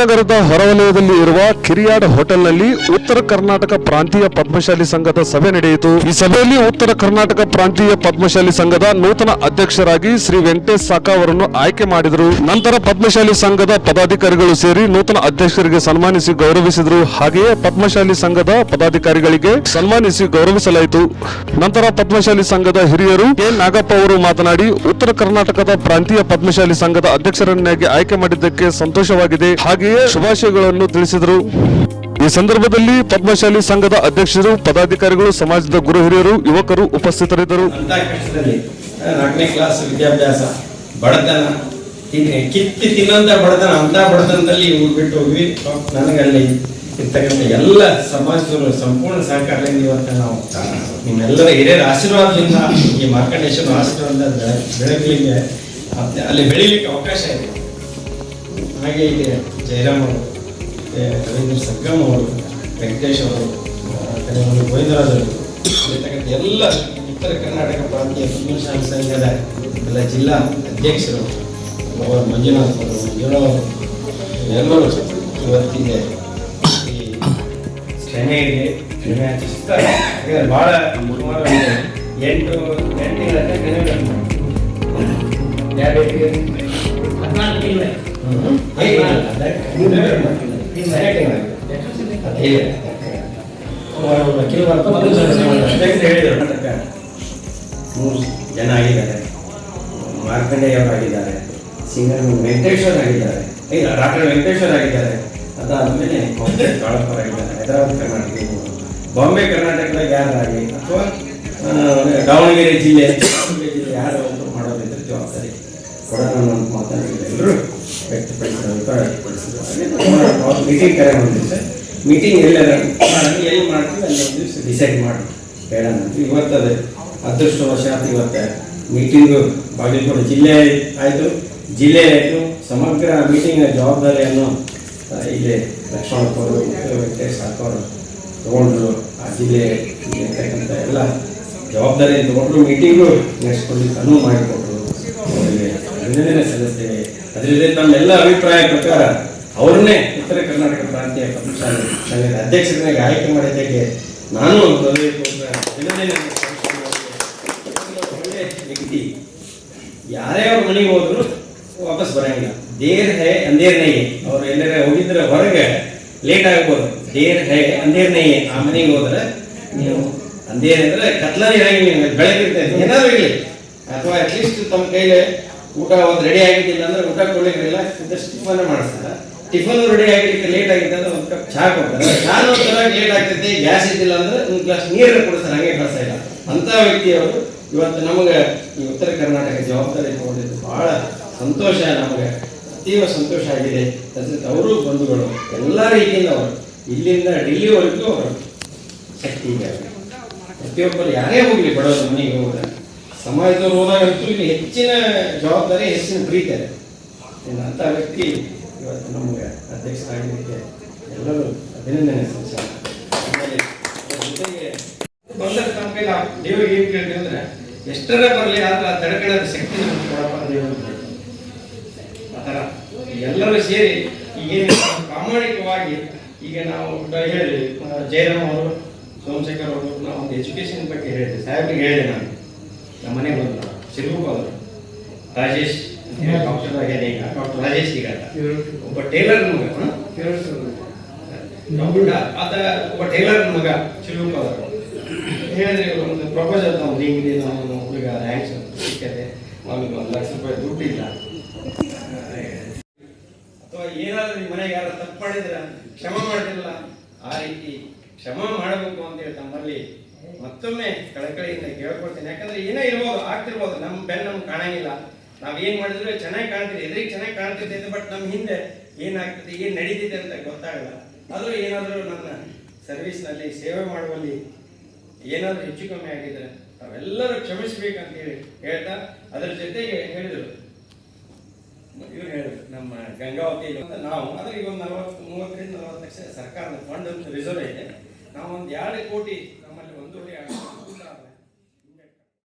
ನಗರದ ಹೊರವಲಯದಲ್ಲಿ ಇರುವ ಕಿರಿಯಾಡ್ ಹೋಟೆಲ್ನಲ್ಲಿ ಉತ್ತರ ಕರ್ನಾಟಕ ಪ್ರಾಂತೀಯ ಪದ್ಮಶಾಲಿ ಸಂಘದ ಸಭೆ ನಡೆಯಿತು. ಈ ಸಭೆಯಲ್ಲಿ ಉತ್ತರ ಕರ್ನಾಟಕ ಪ್ರಾಂತೀಯ ಪದ್ಮಶಾಲಿ ಸಂಘದ ನೂತನ ಅಧ್ಯಕ್ಷರಾಗಿ ಶ್ರೀ ವೆಂಕಟೇಶ್ ಸಾಕಾ ಅವರನ್ನು ಆಯ್ಕೆ ಮಾಡಿದರು. ನಂತರ ಪದ್ಮಶಾಲಿ ಸಂಘದ ಪದಾಧಿಕಾರಿಗಳು ಸೇರಿ ನೂತನ ಅಧ್ಯಕ್ಷರಿಗೆ ಸನ್ಮಾನಿಸಿ ಗೌರವಿಸಿದರು. ಹಾಗೆಯೇ ಪದ್ಮಶಾಲಿ ಸಂಘದ ಪದಾಧಿಕಾರಿಗಳಿಗೆ ಸನ್ಮಾನಿಸಿ ಗೌರವಿಸಲಾಯಿತು. ನಂತರ ಪದ್ಮಶಾಲಿ ಸಂಘದ ಹಿರಿಯರು ಕೆ. ನಾಗಪ್ಪ ಅವರು ಮಾತನಾಡಿ, ಉತ್ತರ ಕರ್ನಾಟಕದ ಪ್ರಾಂತೀಯ ಪದ್ಮಶಾಲಿ ಸಂಘದ ಅಧ್ಯಕ್ಷರನ್ನಾಗಿ ಆಯ್ಕೆ ಮಾಡಿದ್ದಕ್ಕೆ ಸಂತೋಷವಾಗಿದೆ. ಹಾಗೆಯೇ ಶುಭಾಶಯಗಳನ್ನು ತಿಳಿಸಿದರು. ಈ ಸಂದರ್ಭದಲ್ಲಿ ಪದ್ಮಶಾಲಿ ಸಂಘದ ಅಧ್ಯಕ್ಷರು, ಪದಾಧಿಕಾರಿಗಳು, ಸಮಾಜದ ಗುರು ಹಿರಿಯರು, ಯುವಕರು ಉಪಸ್ಥಿತರಿದ್ದರು. ಕ್ಲಾಸ್ ವಿದ್ಯಾಭ್ಯಾಸ, ಬಡತನ ಕಿತ್ತಿ ತಿನ್ನಂತ ಬಡತನ, ಅಂತ ಬಡತನದಲ್ಲಿ ಇವ್ರು ಬಿಟ್ಟು ಹೋದ್ವಿ. ನನಗಲ್ಲಿ ಇರ್ತಕ್ಕಂಥ ಎಲ್ಲ ಸಮಾಜದವರು ಸಂಪೂರ್ಣ ಸಹಕಾರದಿಂದ ಇವತ್ತು ನಾವು ನಿಮ್ಮೆಲ್ಲರ ಹಿರಿಯರ ಆಶೀರ್ವಾದದಿಂದ ಈ ಮಾರ್ಕಂಡೇಶ್ವರ ಆಶೀರ್ವಾದ ಬೆಳೆ- ಮತ್ತೆ ಅಲ್ಲಿ ಬೆಳಿಲಿಕ್ಕೆ ಅವಕಾಶ ಇದೆ. ಹಾಗೆ ಇಲ್ಲಿ ಜಯರಾಮ್ ಅವರು ರವೀಂದ್ರ ಸಂಗಮ್ ಅವರು, ವೆಂಕಟೇಶ್ ಅವರು ಕನ್ನಡ ಗೋವಿಂದರಾಜ್ ಅವರು ಎಲ್ಲ ಉತ್ತರ ಕರ್ನಾಟಕ ಪ್ರಾಂತೀಯ ಪದ್ಮಶಾಲಿ ಸಂಘದ ಎಲ್ಲ ಜಿಲ್ಲಾ ಅಧ್ಯಕ್ಷರು ಮಂಜುನಾಥ್ ಅವರು, ಮಂಜುನಾಥ್ ಎಲ್ಲರೂ ಇವತ್ತಿಗೆ ಈ ಬಹಳ ಸುಮಾರು ಎಂಟು ಎಂಟು ತಿಂಗಳ ಹದಿನಾಲ್ಕು ಮೂರು ಜನ ಆಗಿದ್ದಾರೆ ಮಾರ್ಕಂಡೇಯವರಾಗಿದ್ದಾರೆ ಸಿಂಗರ್ ವೆಂಕಟೇಶ್ವರ್ ಆಗಿದ್ದಾರೆ ಇಲ್ಲ ಡಾಕ್ಟರ್ ವೆಂಕಟೇಶ್ವರ್ ಆಗಿದ್ದಾರೆ ಅದಾದ್ಮೇಲೆ ಕಾಳಪ್ಪರಾಗಿದ್ದಾರೆ ಹೈದರಾಬಾದ್ ಕರ್ನಾಟಕ ಬಾಂಬೆ ಕರ್ನಾಟಕದಾಗ ಯಾರಾಗಿ ಅಥವಾ ದಾವಣಗೆರೆ ಜಿಲ್ಲೆ ಮೀಟಿಂಗ್ ಕರೆ ಮಾಡಿದ್ವಿ ಮೀಟಿಂಗ್ ಎಲ್ಲೆಲ್ಲ ಮಾಡಿ ಎಲ್ಲಿ ಮಾಡ್ತೀವಿ ಅಲ್ಲಿ ಒಂದು ದಿವಸ ಡಿಸೈಡ್ ಮಾಡಿ. ಬೇಡ ಅಂತ. ಇವತ್ತು ವರ್ಷ ಅದೃಷ್ಟವಶಾತ್ ಇವತ್ತೆ. ಮೀಟಿಂಗು ಬಾಗಲಕೋಟೆ ಜಿಲ್ಲೆ ಆಯಿತು. ಜಿಲ್ಲೆ ಆಯಿತು. ಸಮಗ್ರ ಮೀಟಿಂಗ್ ಜವಾಬ್ದಾರಿಯನ್ನು ಇಲ್ಲಿ ಲಕ್ಷ್ಮಣ ಮತ್ತು ವೆಂಕಟೇಶ್ ಸಾಕೋರು ತಗೊಂಡ್ರು ಆ ಜಿಲ್ಲೆ ಇರ್ತಕ್ಕಂಥ ಎಲ್ಲ ಜವಾಬ್ದಾರಿಯನ್ನು ತಗೊಂಡ್ರು. ಮೀಟಿಂಗು ನೆಕ್ಸ್ಟ್ ಅನುವು ಮಾಡಿಕೊಟ್ರು. ಅಭಿನಂದನೆ ಸಲ್ಲಿಸ್ತೇವೆ ಅದರಿಂದ ತಮ್ಮೆಲ್ಲ ಅಭಿಪ್ರಾಯ ಪ್ರಕಾರ ಅವ್ರನ್ನೇ ಉತ್ತರ ಕರ್ನಾಟಕ ಪ್ರಾಂತೀಯ ಪದ್ಮಶಾಲಿ ಸಂಘದ ಅಧ್ಯಕ್ಷರನ್ನಾಗಿ ಆಯ್ಕೆ ಮಾಡಿದ್ದಕ್ಕೆ ನಾನು ಒಳ್ಳೆ ವ್ಯಕ್ತಿ. ಯಾರೇ ಅವ್ರ ಮನೆಗೆ ಹೋದ್ರು ವಾಪಸ್ ಬರಂಗಿಲ್ಲ. ದೇರ್ ಹೇ ಅಂದೇರ್ ನೈಯೆ ಅವ್ರು ಎಲ್ಲರ ಹೋಗಿದ್ರೆ ಹೊರಗೆ ಲೇಟ್ ಆಗ್ಬೋದು. ದೇರ್ ಹೇ ಅಂದೇರ್ ನೈಯೆ ಆ ಮನೆಗೆ ಹೋದ್ರೆ ನೀವು ಅಂದೇರ್ ಅಂದ್ರೆ ಕತ್ಲನೇ ಇರಂಗಿಲ್ಲ. ಬೆಳಗಿರ್ತೈತೆ ಏನಾದ್ರು ಇರಲಿ. ಅಥವಾ ಅಟ್ಲೀಸ್ಟ್ ತಮ್ಮ ಕೈಗೆ ಊಟ ಒಂದು ರೆಡಿ ಆಗಿದ್ದಿಲ್ಲ ಅಂದ್ರೆ ಊಟ ಕೊಡ್ಲಿಕ್ಕಿಲ್ಲ ಇದ್ದಷ್ಟು ಟಿಫನ್ ಮಾಡಿಸ್ತಾರೆ ಟಿಫನ್ ರೆಡಿ ಆಗಲಿಕ್ಕೆ ಲೇಟ್ ಆಗಿತ್ತು ಅಂದ್ರೆ ಒಂದು ಕಪ್ ಚಹಾ ಕೊಡ್ತಾರೆ. ತರಕ್ಕೆ ಲೇಟ್ ಆಗ್ತೈತಿ ಗ್ಯಾಸ್ ಇದ್ದಿಲ್ಲ ಅಂದ್ರೆ ಒಂದು ಗ್ಲಾಸ್ ನೀರು ಕೊಡಿಸ್ತಾರೆ. ಹಂಗೆ ಕಳ್ಸಾ ಇಲ್ಲ. ಅಂತ ವ್ಯಕ್ತಿಯವರು ಇವತ್ತು ನಮಗೆ ಈ ಉತ್ತರ ಕರ್ನಾಟಕ ಜವಾಬ್ದಾರಿ ತಗೊಂಡಿದ್ದು ಬಹಳ ಸಂತೋಷ ನಮಗೆ. ಅತೀವ ಸಂತೋಷ ಆಗಿದೆ. ಅವರು ಬಂಧುಗಳು ಎಲ್ಲ ರೀತಿಯಿಂದ ಅವರು. ಇಲ್ಲಿಂದ ಡೆಲ್ಲಿವರೆಗೂ ಅವರು ಶಕ್ತಿ ಇದೆ. ಪ್ರತಿಯೊಬ್ಬರು ಯಾರೇ ಹೋಗಲಿ, ಬಡವರು ಮನೆಗೆ ಹೋದ್ರೆ ಸಮಾಜದವ್ರು ಹೋದಾಗಂತೂ ಇಲ್ಲಿ ಹೆಚ್ಚಿನ ಜವಾಬ್ದಾರಿ ಹೆಚ್ಚಿನ ಪ್ರೀತಿ ಇದೆ ಅಂಥ ವ್ಯಕ್ತಿ ಇವತ್ತು ನಮಗೆ ಅಧ್ಯಕ್ಷರಾಗಿದ್ದಕ್ಕೆ ಎಲ್ಲರೂ ಅಭಿನಂದನೆ ಅದ್ರ ಜೊತೆಗೆ ಬಂದ ನಮ್ಮ ದೇವರಿಗೆ ಏನು ಕೇಳ್ತೀವಿ ಅಂದರೆ ಎಷ್ಟರ ಬರಲಿ ಆದ್ರೆ ಆ ತಡ್ಕೊಳ್ಳೋದ ಶಕ್ತಿ ನಮ್ಗೆ ಕೊಡಪ್ಪ ದೇವರು ಆ ಥರ ಎಲ್ಲರೂ ಸೇರಿ ಈಗೇನು ಪ್ರಾಮಾಣಿಕವಾಗಿ ಈಗ ನಾವು ಹೇಳಿ ಜಯರಾಮ್ ಅವರು, ಸೋಮಶೇಖರ್ ಅವರು, ನಾವು ಒಂದು ಎಜುಕೇಶನ್ ಬಗ್ಗೆ ಹೇಳಿದೆ ಸಾಹೇಬ್ರಿಗೆ ಹೇಳಿದೆ ನಾನು. ನಮ್ಮ ಮನೆಗೆ ಬಂದರು. ಅವರು ರಾಜೇಶ್ ಡಾಕ್ಟರ್ ಆಗ್ಯಾನ ಈಗ ಡಾಕ್ಟರ್ ರಾಜೇಶ್ ಈಗ ಒಬ್ಬ ಟೇಲರ್ ಮಗ? ಒಬ್ಬ ಆತ ಒಬ್ಬ ಟೇಲರ್ ಮಗ ಚಿರುಗು ಅವರು ಹೇಳಿದ್ರೆ ಒಂದು ಪ್ರಪೋಸಲ್ ತಗೊಂಡು ಹಿಂಗಿದೆ ನಾವು ಹುಡುಗ ರ್ಯಾಂಕ್ಸ್ ಸಿಕ್ಕದೆ. ಅವನಿಗೆ ಒಂದು ಲಕ್ಷ ರೂಪಾಯಿ ದುಡ್ಡು ಇಲ್ಲ. ಅಥವಾ ಏನಾದ್ರೂ ನಿಮ್ಮ ಮನೆಗೆ ಯಾರು ತಪ್ಪು ಮಾಡಿದ್ರ ಕ್ಷಮ ಮಾಡಿರಲ್ಲ ಆ ರೀತಿ ಕ್ಷಮ ಮಾಡಬೇಕು ಅಂತೇಳಿ ತಮ್ಮಲ್ಲಿ ಮತ್ತೊಮ್ಮೆ ಕಳಕಳಿಯಿಂದ ಕೇಳ್ಕೊಳ್ತೀನಿ ಯಾಕಂದ್ರೆ ಏನೇ ಇರ್ಬೋದು ಆಗ್ತಿರ್ಬೋದು ನಮ್ಮ ಬೆನ್ನ ನಮ್ಗೆ ಕಾಣಂಗಿಲ್ಲ. ನಾವ್ ಏನ್ ಮಾಡಿದ್ರು ಚೆನ್ನಾಗಿ ಕಾಣ್ತೀವಿ ಎದುರಿಗೆ ಚೆನ್ನಾಗಿ ಕಾಣ್ತಿದ್ದೆ ಬಟ್ ನಮ್ಮ ಹಿಂದೆ ಏನಾಗ್ತದೆ, ಏನ್ ನಡೀತಿದೆ ಅಂತ ಗೊತ್ತಾಗಲ್ಲ. ಆದರೂ ಏನಾದ್ರೂ ನನ್ನ ಸರ್ವಿಸ್ನಲ್ಲಿ ಸೇವೆ ಮಾಡುವಲ್ಲಿ ಏನಾದ್ರೂ ಹೆಚ್ಚು ಕಮ್ಮಿ ಆಗಿದ್ರೆ ತಾವೆಲ್ಲರೂ ಕ್ಷಮಿಸ್ಬೇಕಂತ ಹೇಳಿ ಹೇಳ್ತಾ, ಅದ್ರ ಜೊತೆಗೆ ಹೇಳಿದ್ರು. ಇವ್ರು ಹೇಳಿದ್ರು, ನಮ್ಮ ಗಂಗಾವತಿ ನಾವು ಅಂದ್ರೆ ಈಗ ಒಂದು ನಲವತ್ತು, ಮೂವತ್ತರಿಂದ ನಲವತ್ತು ಲಕ್ಷ ಸರ್ಕಾರದ ಫಂಡ್ ರಿಸರ್ವ್ ಇದೆ. ನಾವು ಒಂದು ಎರಡು ಕೋಟಿ 对呀。